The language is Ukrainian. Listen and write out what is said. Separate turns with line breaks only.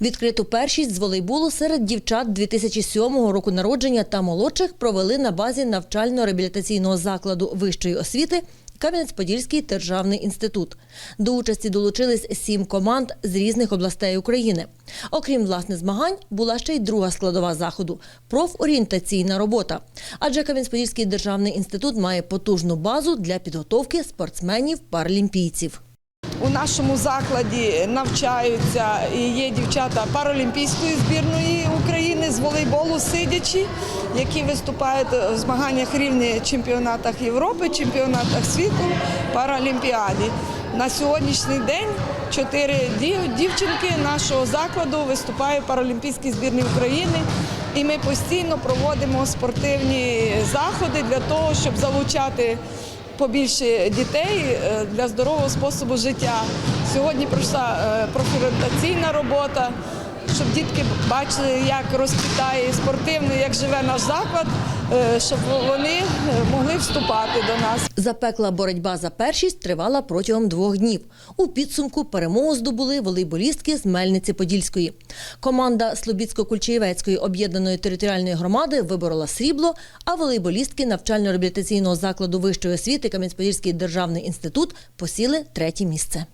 Відкриту першість з волейболу серед дівчат 2007 року народження та молодших провели на базі навчально-реабілітаційного закладу вищої освіти Кам'янець-Подільський державний інститут. До участі долучились сім команд з різних областей України. Окрім власне змагань, була ще й друга складова заходу профорієнтаційна робота. Адже Кам'янець-Подільський державний інститут має потужну базу для підготовки спортсменів-паралімпійців.
У нашому закладі навчаються і є дівчата паралімпійської збірної України з волейболу сидячі, які виступають в змаганнях рівні чемпіонатах Європи, чемпіонатах світу, паралімпіаді. На сьогоднішній день чотири дів- дівчинки нашого закладу виступають в паралімпійській збірній України. І ми постійно проводимо спортивні заходи для того, щоб залучати побільше дітей е, для здорового способу життя. Сьогодні пройшла е, профорієнтаційна робота, щоб дітки бачили, як розквітає спортивний, як живе наш заклад, е, щоб вони могли вступати до нас.
Запекла боротьба за першість тривала протягом двох днів. У підсумку перемогу здобули волейболістки з Мельниці-Подільської. Команда Слобідсько-Кульчаєвецької об'єднаної територіальної громади виборола срібло, а волейболістки навчально-реабілітаційного закладу вищої освіти Кам'янець-Подільський державний інститут посіли третє місце.